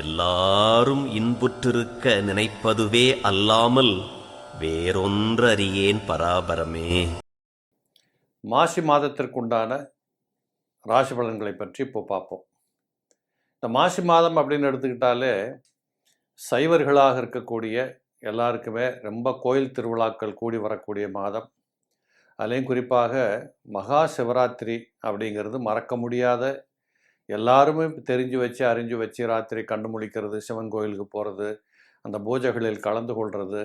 எல்லாரும் இன்புற்றிருக்க நினைப்பதுவே அல்லாமல் வேறொன்றறியேன் பராபரமே. மாசி மாதத்திற்குண்டான ராசி பலன்களை பற்றி இப்போ பார்ப்போம். இந்த மாசி மாதம் அப்படின்னு எடுத்துக்கிட்டாலே சைவர்களாக இருக்கக்கூடிய எல்லாருக்குமே ரொம்ப கோயில் திருவிழாக்கள் கூடி வரக்கூடிய மாதம். அதுலேயும் குறிப்பாக மகா சிவராத்திரி அப்படிங்கிறது மறக்க முடியாத எல்லாருமே தெரிஞ்சு வச்சு அறிஞ்சு வச்சு ராத்திரி கண்டு முழிக்கிறது சிவன் கோயிலுக்கு போகிறது அந்த பூஜைகளில் கலந்து கொள்வது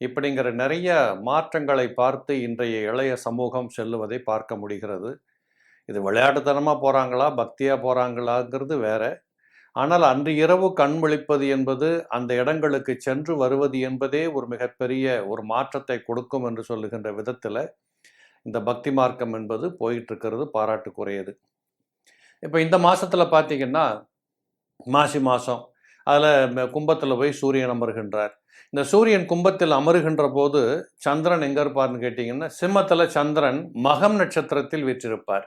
இப்படிங்கிற நிறைய மாற்றங்களை பார்த்து இன்றைய இளைய சமூகம் செல்லுவதை பார்க்க முடிகிறது. இது விளையாட்டுத்தனமாக போகிறாங்களா பக்தியாக போகிறாங்களாங்கிறது வேற. ஆனால் அன்று இரவு கண் விழிப்பது என்பது அந்த இடங்களுக்கு சென்று வருவது என்பதே ஒரு மிகப்பெரிய ஒரு மாற்றத்தை கொடுக்கும் என்று சொல்லுகின்ற விதத்தில் இந்த பக்தி மார்க்கம் என்பது போயிட்டு இருக்கிறது பாராட்டுக்குரியது. இப்போ இந்த மாதத்தில் பார்த்தீங்கன்னா மாசி மாதம் அதில் கும்பத்தில் போய் சூரியன் அமருகின்றார். இந்த சூரியன் கும்பத்தில் அமருகின்ற போது சந்திரன் எங்கே இருப்பார்னு கேட்டிங்கன்னா சிம்மத்தில் சந்திரன் மகம் நட்சத்திரத்தில் வீற்றிருப்பார்.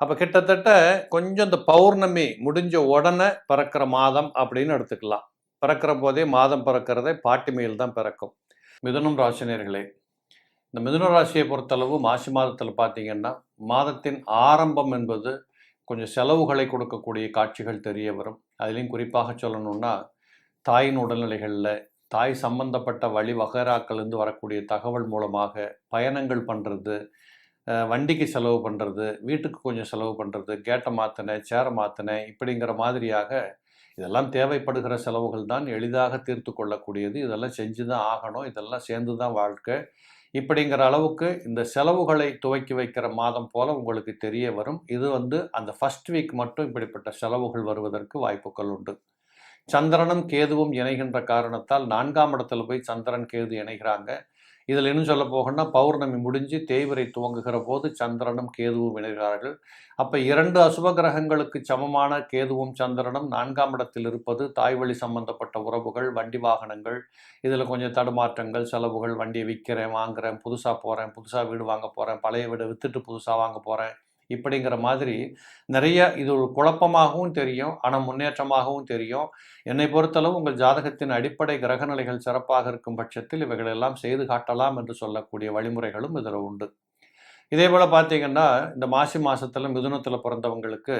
அப்போ கிட்டத்தட்ட கொஞ்சம் இந்த பௌர்ணமி முடிஞ்ச உடனே பிறக்கிற மாதம் அப்படின்னு எடுத்துக்கலாம். பிறக்கிற போதே மாதம் பிறக்கிறதே பாட்டிமையில் தான் பிறக்கும். மிதுனம் ராசினியர்களே இந்த மிதுன ராசியை பொறுத்தளவு மாசி மாதத்தில் பார்த்தீங்கன்னா மாதத்தின் ஆரம்பம் என்பது கொஞ்சம் செலவுகளை கொடுக்கக்கூடிய காட்சிகள் தெரிய வரும். அதுலேயும் குறிப்பாக சொல்லணும்னா தாயின் உடல்நிலைகளில் தாய் சம்பந்தப்பட்ட வழி வகைராக்கள்லேருந்து வரக்கூடிய தகவல் மூலமாக பயணங்கள் பண்ணுறது வண்டிக்கு செலவு பண்ணுறது வீட்டுக்கு கொஞ்சம் செலவு பண்ணுறது கேட்டை மாற்றினேன் சேரை மாற்றினேன் இப்படிங்கிற மாதிரியாக இதெல்லாம் தேவைப்படுகிற செலவுகள் தான் எளிதாக தீர்த்து கொள்ளக்கூடியது. இதெல்லாம் செஞ்சு தான் ஆகணும். இதெல்லாம் சேர்ந்து தான் வாழ்க்கை. இப்படிங்கிற அளவுக்கு இந்த செலவுகளை துவக்கி வைக்கிற மாதம் போல உங்களுக்கு தெரிய வரும். இது வந்து அந்த ஃபர்ஸ்ட் வீக் மட்டும் இப்படிப்பட்ட செலவுகள் வருவதற்கு வாய்ப்புகள் உண்டு. சந்திரனும் கேதுவும் இணைகின்ற காரணத்தால் நான்காம் இடத்துல போய் சந்திரன் கேது இணைகிறாங்க. இதில் இன்னும் சொல்ல போகணும்னா பௌர்ணமி முடிஞ்சு தேய்விரை துவங்குகிற போது சந்திரனும் கேதுவும் இணைகிறார்கள் அப்போ இரண்டு அசுப கிரகங்களுக்கு சமமான கேதுவும் சந்திரனும் நான்காம் இடத்தில் இருப்பது தாய்வழி சம்பந்தப்பட்ட உறவுகள் வண்டி வாகனங்கள் இதில் கொஞ்சம் தடுமாற்றங்கள் செலவுகள் வண்டியை விற்கிறேன் வாங்குறேன் புதுசாக போகிறேன் புதுசாக வீடு வாங்க போகிறேன் பழைய வீடை விற்றுட்டு புதுசாக வாங்க போகிறேன் இப்படிங்கிற மாதிரி நிறைய இது ஒரு குழப்பமாகவும் தெரியும் ஆனால் முன்னேற்றமாகவும் தெரியும். என்னை பொறுத்தளவு உங்கள் ஜாதகத்தின் அடிப்படை கிரகநிலைகள் சிறப்பாக இருக்கும் பட்சத்தில் இவைகளெல்லாம் செய்து காட்டலாம் என்று சொல்லக்கூடிய வழிமுறைகளும் இதில் உண்டு. இதே போல் பார்த்தீங்கன்னா இந்த மாசி மாதத்தில் மிதுனத்தில் பிறந்தவங்களுக்கு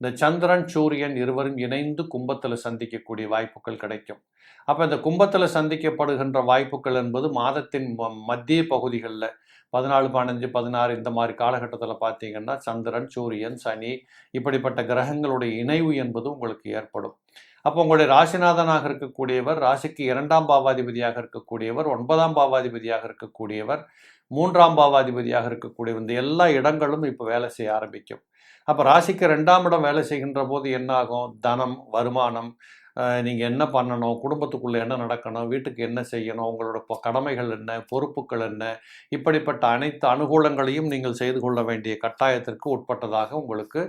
இந்த சந்திரன் சூரியன் இருவரும் இணைந்து கும்பத்தில் சந்திக்கக்கூடிய வாய்ப்புகள் கிடைக்கும். அப்போ இந்த கும்பத்தில் சந்திக்கப்படுகின்ற வாய்ப்புகள் என்பது மாதத்தின் மத்திய பகுதிகளில் பதினாலு பதினஞ்சு பதினாறு இந்த மாதிரி காலகட்டத்தில் பார்த்தீங்கன்னா சந்திரன் சூரியன் சனி இப்படிப்பட்ட கிரகங்களுடைய இணைவு என்பது உங்களுக்கு ஏற்படும். அப்போ உங்களுடைய ராசிநாதனாக இருக்கக்கூடியவர் ராசிக்கு இரண்டாம் பாவாதிபதியாக இருக்கக்கூடியவர் ஒன்பதாம் பாவாதிபதியாக இருக்கக்கூடியவர் மூன்றாம் பாவாதிபதியாக இருக்கக்கூடிய இந்த எல்லா இடங்களும் இப்போ வேலை செய்ய ஆரம்பிக்கும். அப்போ ராசிக்கு ரெண்டாம் இடம் வேலை செய்கின்ற போது என்ன ஆகும்? தனம் வருமானம் நீங்கள் என்ன பண்ணணும்? குடும்பத்துக்குள்ளே என்ன நடக்கணும்? வீட்டுக்கு என்ன செய்யணும்? உங்களோட கடமைகள் என்ன? பொறுப்புகள் என்ன? இப்படிப்பட்ட அனைத்து அனுகூலங்களையும் நீங்கள் செய்து கொள்ள வேண்டிய கட்டாயத்திற்கு உட்பட்டதாக உங்களுக்கு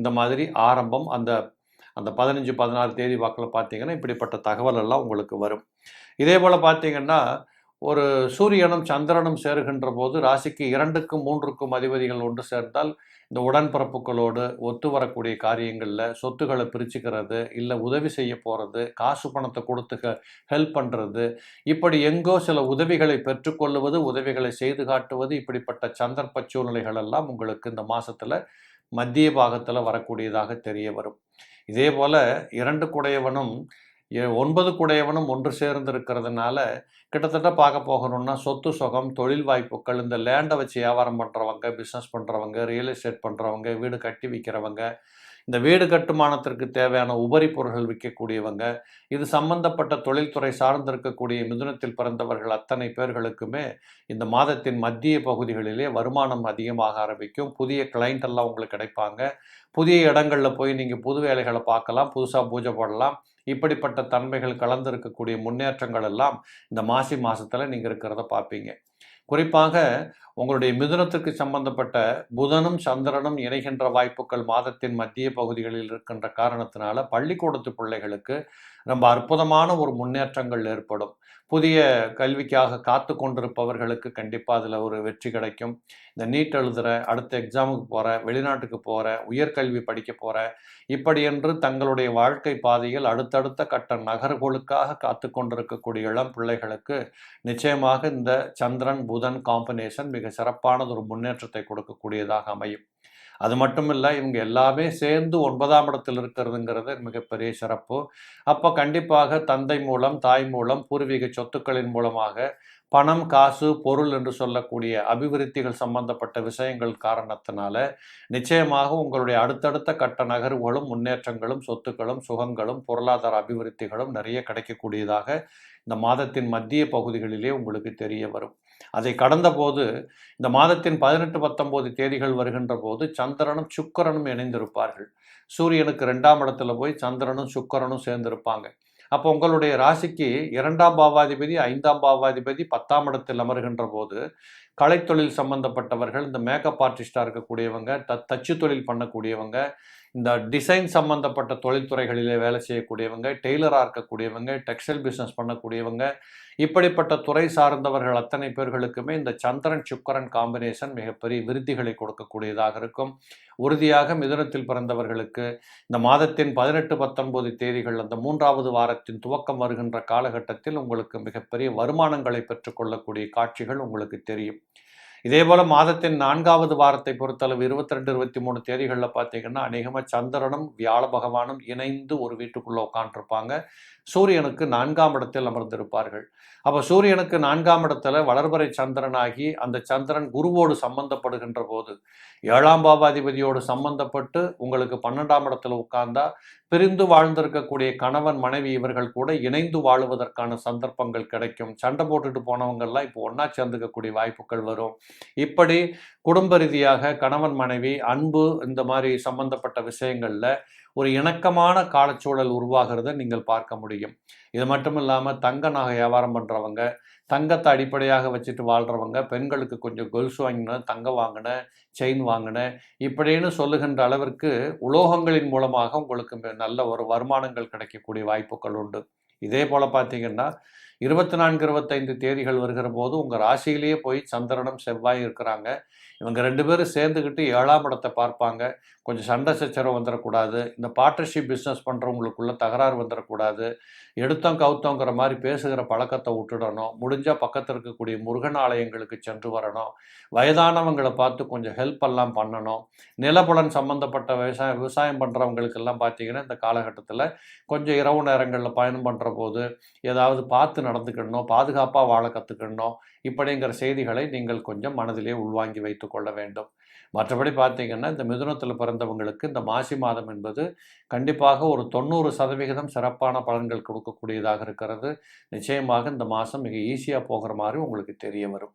இந்த மாதிரி ஆரம்பம் அந்த அந்த பதினஞ்சு பதினாறு தேதி வாக்கில் பார்த்தீங்கன்னா இப்படிப்பட்ட தகவல் எல்லாம் உங்களுக்கு வரும். இதே போல் பார்த்தீங்கன்னா ஒரு சூரியனும் சந்திரனும் சேருகின்ற போது ராசிக்கு இரண்டுக்கும் மூன்றுக்கும் அதிபதிகள் ஒன்று சேர்ந்தால் இந்த உடன்பிறப்புகளோடு ஒத்து வரக்கூடிய காரியங்களில் சொத்துக்களை பிரிச்சுக்கிறது இல்லை உதவி செய்ய போகிறது காசு பணத்தை கொடுத்து ஹெல்ப் பண்ணுறது இப்படி எங்கோ சில உதவிகளை பெற்றுக்கொள்ளுவது உதவிகளை செய்து காட்டுவது இப்படிப்பட்ட சந்தர்ப்ப சூழ்நிலைகள் எல்லாம் உங்களுக்கு இந்த மாதத்தில் மத்திய பாகத்தில் வரக்கூடியதாக தெரிய வரும். இதே போல் இரண்டு குடையவனும் ஒன்பது குடையவனும் ஒன்று சேர்ந்திருக்கிறதுனால கிட்டத்தட்ட பார்க்க போகணும்னா சொத்து சுகம் தொழில் வாய்ப்புகள் இந்த லேண்டை வச்சு வியாபாரம் பண்ணுறவங்க பிஸ்னஸ் பண்ணுறவங்க ரியல் எஸ்டேட் பண்ணுறவங்க வீடு கட்டி விற்கிறவங்க இந்த வீடு கட்டுமானத்திற்கு தேவையான உபரி பொருட்கள் விற்கக்கூடியவங்க இது சம்பந்தப்பட்ட தொழில்துறை சார்ந்திருக்கக்கூடிய மிதுனத்தில் பிறந்தவர்கள் அத்தனை பேர்களுக்குமே இந்த மாதத்தின் மத்திய பகுதிகளிலே வருமானம் அதிகமாக ஆரம்பிக்கும். புதிய கிளைண்ட் எல்லாம் உங்களுக்கு கிடைப்பாங்க. புதிய இடங்களில் போய் நீங்கள் புது வேலைகளை பார்க்கலாம் புதுசாக பூஜை போடலாம். இப்படிப்பட்ட தன்மைகள் கலந்திருக்கக்கூடிய முன்னேற்றங்கள் எல்லாம் இந்த மாசி மாதத்தில் நீங்கள் இருக்கிறத பார்ப்பீங்க. குறிப்பாக உங்களுடைய மிதுனத்திற்கு சம்பந்தப்பட்ட புதனும் சந்திரனும் இணைகின்ற வாய்ப்புகள் மாதத்தின் மத்திய பகுதிகளில் இருக்கின்ற காரணத்தினால பள்ளிக்கூடத்து பிள்ளைகளுக்கு ரொம்ப அற்புதமான ஒரு முன்னேற்றங்கள் ஏற்படும். புதிய கல்விக்காக காத்து கொண்டிருப்பவர்களுக்கு கண்டிப்பாக அதில் ஒரு வெற்றி கிடைக்கும். இந்த நீட் எழுதுகிற அடுத்த எக்ஸாமுக்கு போகிற வெளிநாட்டுக்கு போகிற உயர்கல்வி படிக்க போகிற இப்படி என்று தங்களுடைய வாழ்க்கை பாதையில் அடுத்தடுத்த கட்ட நகர்வுகளுக்காக காத்து கொண்டிருக்கக்கூடிய இளம் பிள்ளைகளுக்கு நிச்சயமாக இந்த சந்திரன் புதன் காம்பினேஷன் மிக சிறப்பானது ஒரு முன்னேற்றத்தை கொடுக்கக்கூடியதாக அமையும். அது மட்டும் இல்லை இவங்க எல்லாமே சேர்ந்து ஒன்பதாம் இடத்தில் இருக்கிறதுங்கிறது மிகப்பெரிய சிறப்பு. அப்போ கண்டிப்பாக தந்தை மூலம் தாய் மூலம் பூர்வீக சொத்துக்களின் மூலமாக பணம் காசு பொருள் என்று சொல்லக்கூடிய அபிவிருத்திகள் சம்பந்தப்பட்ட விஷயங்கள் காரணத்தினால நிச்சயமாக உங்களுடைய அடுத்தடுத்த கட்ட நகர்வுகளும் முன்னேற்றங்களும் சொத்துக்களும் சுகங்களும் பொருளாதார அபிவிருத்திகளும் நிறைய கிடைக்கக்கூடியதாக இந்த மாதத்தின் மத்திய பகுதிகளிலே உங்களுக்கு தெரிய வரும். அதை கடந்த போது இந்த மாதத்தின் பதினெட்டு பத்தொன்பது தேதிகள் வருகின்ற போது சந்திரனும் சுக்கரனும் இணைந்திருப்பார்கள். சூரியனுக்கு ரெண்டாம் இடத்துல போய் சந்திரனும் சுக்கரனும் சேர்ந்திருப்பாங்க. அப்போ உங்களுடைய ராசிக்கு இரண்டாம் பாவாதிபதி ஐந்தாம் பாவாதிபதி பத்தாம் இடத்தில் அமர்கின்ற போது கலைத்தொழில் சம்பந்தப்பட்டவர்கள் இந்த மேக்கப் ஆர்டிஸ்டாக இருக்கக்கூடியவங்க த தச்சு தொழில் பண்ணக்கூடியவங்க இந்த டிசைன் சம்பந்தப்பட்ட தொழில்துறைகளிலே வேலை செய்யக்கூடியவங்க டெய்லராக இருக்கக்கூடியவங்க டெக்ஸ்டைல் பிஸ்னஸ் பண்ணக்கூடியவங்க இப்படிப்பட்ட துறை சார்ந்தவர்கள் அத்தனை பேர்களுக்குமே இந்த சந்திரன் சுக்கரன் காம்பினேஷன் மிகப்பெரிய விருத்திகளை கொடுக்கக்கூடியதாக இருக்கும். உறுதியாக மிதுனத்தில் பிறந்தவர்களுக்கு இந்த மாதத்தின் பதினெட்டு பத்தொன்பது தேதிகள் அந்த மூன்றாவது வாரத்தின் துவக்கம் வருகின்ற காலகட்டத்தில் உங்களுக்கு மிகப்பெரிய வருமானங்களை பெற்றுக்கொள்ளக்கூடிய காட்சிகள் உங்களுக்கு தெரியும். இதே போல் மாதத்தின் நான்காவது வாரத்தை பொறுத்தளவு இருபத்தி ரெண்டு இருபத்தி மூணு தேதிகளில் பார்த்தீங்கன்னா அநேகமாக சந்திரனும் வியாழ பகவானும் இணைந்து ஒரு வீட்டுக்குள்ளே உட்காந்துருப்பாங்க சூரியனுக்கு நான்காம் இடத்தில் அமர்ந்திருப்பார்கள். அப்போ சூரியனுக்கு நான்காம் இடத்துல வளர்பறை சந்திரனாகி அந்த சந்திரன் குருவோடு சம்பந்தப்படுகின்ற போது ஏழாம் பாவாதிபதியோடு சம்பந்தப்பட்டு உங்களுக்கு பன்னெண்டாம் இடத்துல உட்கார்ந்தா பிரிந்து வாழ்ந்திருக்கக்கூடிய கணவன் மனைவி இவர்கள் கூட இணைந்து வாழுவதற்கான சந்தர்ப்பங்கள் கிடைக்கும். சண்டை போட்டுட்டு போனவங்கள்லாம் இப்போ ஒன்றா சேர்ந்துக்கக்கூடிய வாய்ப்புகள் வரும். இப்படி குடும்ப ரீதியாக கணவன் மனைவி அன்பு இந்த மாதிரி சம்பந்தப்பட்ட விஷயங்களில் ஒரு இணக்கமான காலச்சூழல் உருவாகிறத நீங்கள் பார்க்க முடியும். இது மட்டும் இல்லாமல் தங்க நகை வியாபாரம் பண்ணுறவங்க தங்கத்தை அடிப்படையாக வச்சுட்டு வாழ்கிறவங்க பெண்களுக்கு கொஞ்சம் கொலுசு வாங்கினேன் தங்கம் வாங்கினேன் செயின் வாங்கினேன் இப்படின்னு சொல்லுகின்ற அளவிற்கு உலோகங்களின் மூலமாக உங்களுக்கு நல்ல ஒரு வருமானங்கள் கிடைக்கக்கூடிய வாய்ப்புகள் உண்டு. இதே போல் பார்த்தீங்கன்னா இருபத்தி நான்கு இருபத்தைந்து தேதிகள் வருகிற போது உங்கள் ராசியிலேயே போய் சந்திரனும் செவ்வாய் இருக்கிறாங்க. இவங்க ரெண்டு பேரும் சேர்ந்துக்கிட்டு ஏழாம் இடத்தை பார்ப்பாங்க. கொஞ்சம் சண்டை சச்சரவு வந்துடக்கூடாது இந்த பார்ட்னர்ஷிப் பிஸ்னஸ் பண்ணுறவங்களுக்குள்ள தகராறு வந்துடக்கூடாது எடுத்தோம் கவுத்தோங்கிற மாதிரி பேசுகிற பழக்கத்தை விட்டுடணும். முடிஞ்சால் பக்கத்தில் இருக்கக்கூடிய முருகன் ஆலயங்களுக்கு சென்று வரணும். வயதானவங்களை பார்த்து கொஞ்சம் ஹெல்ப் எல்லாம் பண்ணணும். நிலப்புலன் சம்மந்தப்பட்ட விவசாயம் விவசாயம் பண்ணுறவங்களுக்கெல்லாம் பார்த்தீங்கன்னா இந்த காலகட்டத்தில் கொஞ்சம் இரவு நேரங்களில் பயணம் பண்ணுற போது ஏதாவது பார்த்து நடந்துக்கிடணும் பாதுகாப்பாக வாழ கற்றுக்கிடணும் இப்படிங்கிற செய்திகளை நீங்கள் கொஞ்சம் மனதிலே உள்வாங்கி வைத்து கொள்ள வேண்டும். மற்றபடி பார்த்தீங்கன்னா இந்த மிதுனத்தில் பிறந்தவங்களுக்கு இந்த மாசி மாதம் என்பது கண்டிப்பாக ஒரு தொண்ணூறு சதவிகிதம் சிறப்பான பலன்கள் கொடுக்கக்கூடியதாக இருக்கிறது. நிச்சயமாக இந்த மாதம் மிக ஈஸியாக போகிற மாதிரி உங்களுக்கு தெரிய வரும்.